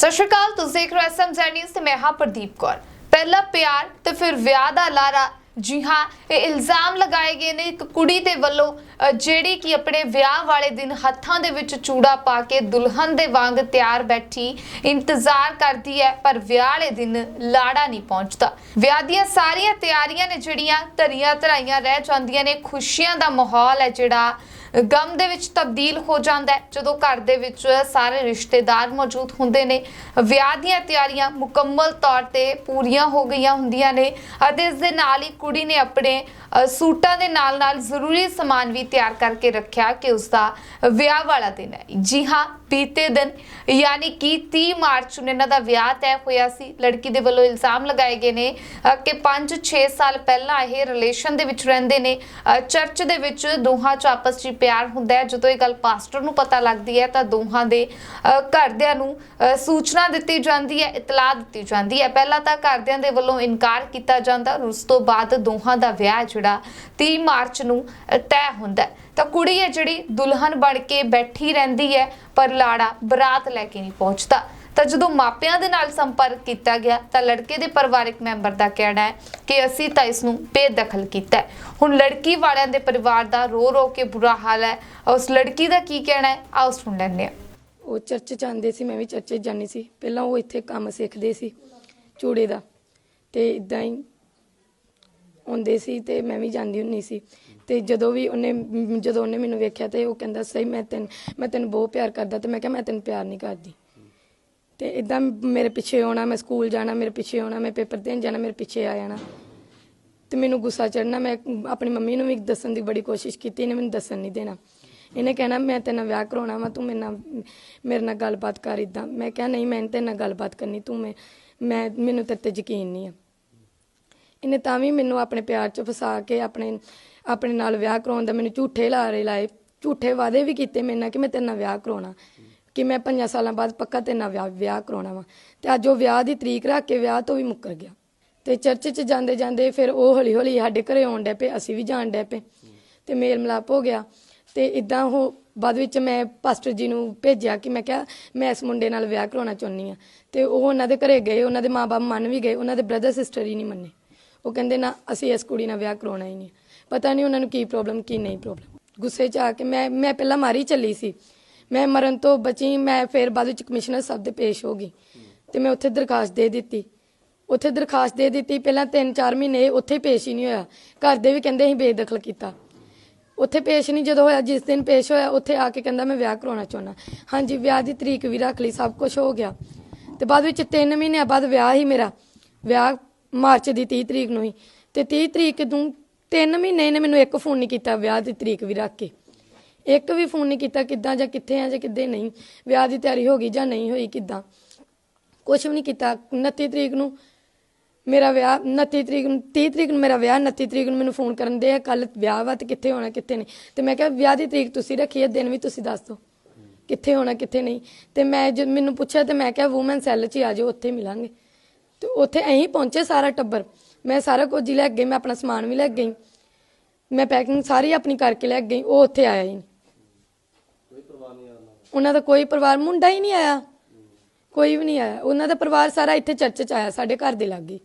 ਸਤਿ ਸ਼੍ਰੀ ਅਕਾਲ, ਤੁਸੀਂ ਦੇਖ ਰਹੇ ਹੋ ਐਸਐਮ ਨਿਊਜ਼ ਤੇ ਮੈਂ ਹਾਂ ਪ੍ਰਦੀਪ ਕੌਰ। ਪਹਿਲਾ ਪਿਆਰ ਤੇ ਫਿਰ ਵਿਆਹ ਦਾ ਲਾਰਾ। ਜੀ ਹਾਂ, ਇਹ ਇਲਜ਼ਾਮ ਲਗਾਏ ਗਏ ਨੇ ਇੱਕ ਕੁੜੀ ਦੇ ਵੱਲੋਂ ਜਿਹੜੀ ਕਿ ਆਪਣੇ ਵਿਆਹ ਵਾਲੇ ਦਿਨ ਹੱਥਾਂ ਦੇ ਵਿੱਚ ਚੂੜਾ ਪਾ ਕੇ ਦੁਲਹਨ ਦੇ ਵਾਂਗ ਤਿਆਰ ਬੈਠੀ, ਇੰਤਜ਼ਾਰ ਕਰਦੀ ਹੈ, ਪਰ ਵਿਆਹ ਵਾਲੇ ਦਿਨ ਲਾੜਾ ਨਹੀਂ ਪਹੁੰਚਦਾ। ਵਿਆਹ ਦੀਆਂ ਸਾਰੀਆਂ ਤਿਆਰੀਆਂ ਨੇ ਜਿਹੜੀਆਂ ਧਰੀਆਂ ਧਰਾਈਆਂ ਰਹਿ ਜਾਂਦੀਆਂ ਨੇ, ਖੁਸ਼ੀਆਂ ਦਾ ਮਾਹੌਲ ਹੈ ਜਿਹੜਾ। ਗਮ ਦੇ ਵਿੱਚ ਤਬਦੀਲ ਹੋ ਜਾਂਦਾ ਹੈ, ਜਦੋਂ ਘਰ ਦੇ ਵਿੱਚ ਸਾਰੇ ਰਿਸ਼ਤੇਦਾਰ ਮੌਜੂਦ ਹੁੰਦੇ ਨੇ। ਵਿਆਹ ਦੀਆਂ ਤਿਆਰੀਆਂ ਮੁਕੰਮਲ ਤੌਰ ਤੇ ਪੂਰੀਆਂ ਹੋ ਗਈਆਂ ਹੁੰਦੀਆਂ ਨੇ ਅਤੇ ਇਸ ਦੇ ਨਾਲ ਹੀ ਕੁੜੀ ਨੇ ਆਪਣੇ ਸੂਟਾਂ ਦੇ ਨਾਲ ਨਾਲ ਜ਼ਰੂਰੀ ਸਮਾਨ ਵੀ ਤਿਆਰ ਕਰਕੇ ਰੱਖਿਆ ਕਿ ਉਸ ਦਾ ਵਿਆਹ ਵਾਲਾ ਦਿਨ ਹੈ। ਜੀ ਹਾਂ ਬੀਤੇ ਦਿਨ ਯਾਨੀ ਕਿ 30 ਮਾਰਚ ਨੂੰ ਇਹਨਾਂ ਦਾ ਵਿਆਹ ਤੈਅ ਹੋਇਆ ਸੀ। ਲੜਕੀ ਦੇ ਵੱਲੋਂ ਇਲਜ਼ਾਮ ਲਗਾਏ ਗਏ ਨੇ ਕਿ 5-6 ਸਾਲ ਪਹਿਲਾਂ ਇਹ ਰਿਲੇਸ਼ਨ ਦੇ ਵਿੱਚ ਰਹਿੰਦੇ ਨੇ। ਚਰਚ ਦੇ ਵਿੱਚ ਦੋਹਾਂ ਚ ਆਪਸ ਚ ਪਿਆਰ ਹੁੰਦਾ ਹੈ। ਜਦੋਂ ਇਹ ਗੱਲ ਪਾਸਟਰ ਨੂੰ ਪਤਾ ਲੱਗਦੀ ਹੈ ਤਾਂ ਦੋਹਾਂ ਦੇ ਅ, ਘਰਦਿਆਂ ਨੂੰ ਅ, ਸੂਚਨਾ ਦਿੱਤੀ ਜਾਂਦੀ ਹੈ ਇਤਲਾਹ ਦਿੱਤੀ ਜਾਂਦੀ ਹੈ। ਪਹਿਲਾਂ ਤਾਂ ਘਰਦਿਆਂ ਦੇ ਵੱਲੋਂ ਇਨਕਾਰ ਕੀਤਾ ਜਾਂਦਾ ਔਰ ਉਸ ਤੋਂ ਬਾਅਦ ਦੋਹਾਂ ਦਾ ਵਿਆਹ ਜਿਹੜਾ 30 ਮਾਰਚ ਨੂੰ ਤੈਅ ਹੁੰਦਾ ਹੈ। ਤਾਂ ਕੁੜੀ ਹੈ ਜਿਹੜੀ ਦੁਲਹਨ ਬਣ ਕੇ ਬੈਠੀ ਰਹਿੰਦੀ ਹੈ, ਪਰ ਲਾੜਾ ਬਰਾਤ ਲੈ ਕੇ ਨਹੀਂ ਪਹੁੰਚਦਾ। ਤਾਂ ਜਦੋਂ ਮਾਪਿਆਂ ਦੇ ਨਾਲ ਸੰਪਰਕ ਕੀਤਾ ਗਿਆ, ਤਾਂ ਲੜਕੇ ਦੇ ਪਰਿਵਾਰਕ ਮੈਂਬਰ ਦਾ ਕਹਿਣਾ ਹੈ ਕਿ ਅਸੀਂ ਤਾਂ ਇਸ ਨੂੰ ਬੇਦਖਲ ਕੀਤਾ ਹੁਣ ਲੜਕੀ ਵਾਲਿਆਂ ਦੇ ਪਰਿਵਾਰ ਦਾ ਰੋ ਰੋ ਕੇ ਬੁਰਾ ਹਾਲ ਹੈ। ਉਸ ਲੜਕੀ ਦਾ ਕੀ ਕਹਿਣਾ ਹੈ? ਆਓ ਸੁਣ ਲੈਂਦੇ ਹਾਂ। ਉਹ ਚਰਚ ਚ ਆਉਂਦੇ ਸੀ, ਮੈਂ ਵੀ ਚਰਚ 'ਚ ਜਾਂਦੀ ਸੀ। ਪਹਿਲਾਂ ਉਹ ਇੱਥੇ ਕੰਮ ਸਿੱਖਦੇ ਸੀ ਚੂੜੇ ਦਾ। ਤੇ ਇਦਾਂ ਹੀ ਆਉਂਦੇ ਸੀ ਤੇ ਮੈਂ ਵੀ ਜਾਂਦੀ ਹੁੰਨੀ ਸੀ। ਤੇ ਜਦੋਂ ਵੀ ਉਹਨੇ ਮ- ਜਦੋਂ ਉਹਨੇ ਮੈਨੂੰ ਵੇਖਿਆ ਤੇ ਉਹ ਕਹਿੰਦਾ, ਸਹੀ, ਮੈਂ ਤੈਨੂੰ ਮੈਂ ਤੈਨੂੰ ਬਹੁਤ ਪਿਆਰ ਕਰਦਾ। ਤੇ ਮੈਂ ਕਿਹਾ, ਮੈਂ ਤੈਨੂੰ ਪਿਆਰ ਨਹੀਂ ਕਰਦੀ। ਤੇ ਇਦਾਂ ਮੇਰੇ ਪਿੱਛੇ ਆਉਣਾ, ਮੈਂ ਸਕੂਲ ਜਾਣਾ, ਮੇਰੇ ਪਿੱਛੇ ਆਉਣਾ, ਮੈਂ ਪੇਪਰ ਦੇਣ ਜਾਣਾ, ਮੇਰੇ ਪਿੱਛੇ ਆ ਜਾਣਾ। ਤੇ ਮੈਨੂੰ ਗੁੱਸਾ ਚੜਨਾ ਮੈਂ ਆਪਣੀ ਮੰਮੀ ਨੂੰ ਵੀ ਦੱਸਣ ਦੀ ਬੜੀ ਕੋਸ਼ਿਸ਼ ਕੀਤੀ, ਇਹਨੇ ਮੈਨੂੰ ਦੱਸਣ ਨਹੀਂ ਦੇਣਾ। ਇਹਨੇ ਕਹਿਣਾ, ਮੈਂ ਤੇਰੇ ਨਾਲ ਵਿਆਹ ਕਰਾਉਣਾ ਵਾ, ਤੂੰ ਮੇਰੇ ਨਾਲ ਮੇਰੇ ਨਾਲ ਗੱਲਬਾਤ ਕਰ ਇਦਾਂ ਮੈਂ ਕਿਹਾ, ਨਹੀਂ, ਮੈਂ ਤੇਰੇ ਨਾਲ ਗੱਲਬਾਤ ਕਰਨੀ, ਤੂੰ ਮੈਂ ਮੈਂ, ਮੈਨੂੰ ਤੇਰੇ ਤੇ ਯਕੀਨ ਨਹੀਂ ਆ। ਇਹਨੇ ਤਾਂ ਵੀ ਮੈਨੂੰ ਆਪਣੇ ਪਿਆਰ 'ਚ ਫਸਾ ਕੇ ਆਪਣੇ ਆਪਣੇ ਨਾਲ ਵਿਆਹ ਕਰਾਉਣ ਦਾ ਮੈਨੂੰ ਝੂਠੇ ਲਾਰੇ ਲਾਏ, ਝੂਠੇ ਵਾਅਦੇ ਵੀ ਕੀਤੇ ਮੇਰੇ ਨਾਲ ਕਿ ਮੈਂ ਤੇਰੇ ਨਾਲ ਵਿਆਹ ਕਰਾਉਣਾ। ਕਿ ਮੈਂ ਪੰਜਾਂ ਸਾਲਾਂ ਬਾਅਦ ਪੱਕਾ ਤੇਰੇ ਨਾਲ ਵਿਆਹ ਵਿਆਹ ਕਰਾਉਣਾ ਵਾ। ਤੇ ਅੱਜ ਉਹ ਵਿਆਹ ਦੀ ਤਰੀਕ ਰੱਖ ਕੇ ਵਿਆਹ ਤੋਂ ਵੀ ਮੁੱਕਰ ਗਿਆ। ਤੇ ਚਰਚ 'ਚ ਜਾਂਦੇ ਜਾਂਦੇ ਫਿਰ ਉਹ ਹੌਲੀ ਹੌਲੀ ਸਾਡੇ ਘਰੇ ਆਉਣ ਡੇ ਪਏ, ਅਸੀਂ ਵੀ ਜਾਣ ਡੈ ਪਏ। ਤੇ ਮੇਲ ਮਿਲਾਪ ਹੋ ਗਿਆ। ਤੇ ਇਦਾਂ ਉਹ ਬਾਅਦ ਵਿੱਚ ਮੈਂ ਪਾਸਟਰ ਜੀ ਨੂੰ ਭੇਜਿਆ ਕਿ ਮੈਂ ਕਿਹਾ, ਮੈਂ ਇਸ ਮੁੰਡੇ ਨਾਲ ਵਿਆਹ ਕਰਾਉਣਾ ਚਾਹੁੰਦੀ ਆ ਤੇ ਉਹ ਉਹਨਾਂ ਦੇ ਘਰੇ ਗਏ, ਉਹਨਾਂ ਦੇ ਮਾਪੇ ਮੰਨ ਵੀ ਗਏ, ਉਹਨਾਂ ਦੇ ਬ੍ਰਦਰ ਸਿਸਟਰ ਹੀ ਨਹੀਂ ਮੰਨੇ। ਉਹ ਕਹਿੰਦੇ, ਨਾ, ਅਸੀਂ ਇਸ ਕੁੜੀ ਨਾਲ ਵਿਆਹ ਕਰਾਉਣਾ ਹੀ ਨਹੀਂ। ਪਤਾ ਨਹੀਂ ਉਹਨਾਂ ਨੂੰ ਕੀ ਪ੍ਰੋਬਲਮ ਕੀ ਨਹੀਂ ਪ੍ਰੋਬਲਮ ਗੁੱਸੇ 'ਚ ਆ ਕੇ ਮੈਂ ਮੈਂ ਪਹਿਲਾਂ ਮਾਰੀ ਚੱਲੀ ਸੀ। ਮੈਂ ਮਰਨ ਤੋਂ ਬਚੀ, ਮੈਂ ਫਿਰ ਬਾਅਦ ਵਿੱਚ ਕਮਿਸ਼ਨਰ ਸਾਹਿਬ ਦੇ ਪੇਸ਼ ਹੋ ਗਈ। ਤੇ ਮੈਂ ਉੱਥੇ ਦਰਖਾਸਤ ਦੇ ਦਿੱਤੀ। ਉੱਥੇ ਦਰਖਾਸਤ ਦੇ ਦਿੱਤੀ, ਪਹਿਲਾਂ 3-4 ਮਹੀਨੇ ਉੱਥੇ ਪੇਸ਼ ਹੀ ਨਹੀਂ ਹੋਇਆ। ਘਰ ਦੇ ਵੀ ਕਹਿੰਦੇ ਅਸੀਂ ਬੇਦਖਲ ਕੀਤਾ। ਉੱਥੇ ਪੇਸ਼ ਨਹੀਂ, ਜਦੋਂ ਹੋਇਆ, ਜਿਸ ਦਿਨ ਪੇਸ਼ ਹੋਇਆ, ਉੱਥੇ ਆ ਕੇ ਕਹਿੰਦਾ, ਮੈਂ ਵਿਆਹ ਕਰਾਉਣਾ ਚਾਹੁੰਦਾ। ਹਾਂਜੀ, ਵਿਆਹ ਦੀ ਤਰੀਕ ਵੀ ਰੱਖ ਲਈ, ਸਭ ਕੁਝ ਹੋ ਗਿਆ। ਤੇ ਬਾਅਦ ਵਿੱਚ 3 ਮਹੀਨਿਆਂ ਬਾਅਦ ਵਿਆਹ ਹੀ ਮੇਰਾ। ਵਿਆਹ ਮਾਰਚ ਦੀ 30 ਤਰੀਕ ਨੂੰ ਹੀ। ਤੇ 30 ਤਰੀਕ ਨੂੰ ਤਿੰਨ ਮਹੀਨੇ ਇਹਨੇ ਮੈਨੂੰ ਇੱਕ ਫੋਨ ਨਹੀਂ ਕੀਤਾ ਵਿਆਹ ਦੀ ਤਰੀਕ ਵੀ ਰੱਖ ਕੇ। ਇੱਕ ਵੀ ਫੋਨ ਨਹੀਂ ਕੀਤਾ ਕਿੱਦਾਂ ਜਾਂ ਕਿੱਥੇ ਆ ਜਾਂ ਕਿੱਦੇ ਨਹੀਂ। ਵਿਆਹ ਦੀ ਤਿਆਰੀ ਹੋ ਗਈ ਜਾਂ ਨਹੀਂ ਹੋਈ ਕਿੱਦਾਂ। ਕੁਝ ਵੀ ਨਹੀਂ ਕੀਤਾ। 29 ਤਰੀਕ ਨੂੰ ਮੇਰਾ ਵਿਆਹ 29 ਤਰੀਕ ਨੂੰ 30 ਤਰੀਕ ਨੂੰ ਮੇਰਾ ਵਿਆਹ 29 ਤਰੀਕ ਨੂੰ ਮੈਨੂੰ ਫੋਨ ਕਰਨ ਦੇ ਆ ਕੱਲ ਵਿਆਹ ਵਾ ਤੇ ਕਿੱਥੇ ਹੋਣਾ, ਕਿੱਥੇ ਨਹੀਂ। ਤੇ ਮੈਂ ਕਿਹਾ ਵਿਆਹ ਦੀ ਤਰੀਕ ਤੁਸੀਂ ਰੱਖੀ ਹੈ ਦਿਨ ਵੀ ਤੁਸੀਂ ਦੱਸ ਦਿਓ। ਕਿੱਥੇ ਹੋਣਾ, ਕਿੱਥੇ ਨਹੀਂ। ਤੇ ਮੈਂ ਜਦ ਮੈਨੂੰ ਪੁੱਛਿਆ ਤੇ ਮੈਂ ਕਿਹਾ ਵੂਮਨ ਸੈੱਲ 'ਚ ਹੀ ਆ ਜਾਓ, ਉੱਥੇ ਮਿਲਾਂਗੇ। ਤੇ ਉੱਥੇ ਐਂ ਪਹੁੰਚੇ ਸਾਰਾ ਟੱਬਰ। ਮੈਂ ਸਾਰਾ ਕੁਝ ਹੀ ਲੈ ਕੇ ਗਈ ਮੈਂ ਆਪਣਾ ਸਮਾਨ ਵੀ ਲੈ ਕੇ ਗਈ। ਮੈਂ ਪੈਕਿੰਗ ਸਾਰੀ ਆਪਣੀ ਕਰਕੇ ਲੈ ਕੇ ਗਈ ਉਹ ਉੱਥੇ ਆਇਆ ਹੀ ਨਹੀਂ। ਉਹਨਾਂ ਦਾ? ਕੋਈ ਪਰਿਵਾਰ ਮੁੰਡਾ ਹੀ ਨਹੀਂ ਆਇਆ। ਕੋਈ ਵੀ ਨਹੀਂ ਆਇਆ। ਉਹਨਾਂ ਦਾ ਪਰਿਵਾਰ ਸਾਰਾ ਇੱਥੇ ਚਰਚ ਚ ਆਇਆ ਸਾਡੇ ਘਰ ਦੇ ਲਾਗੇ।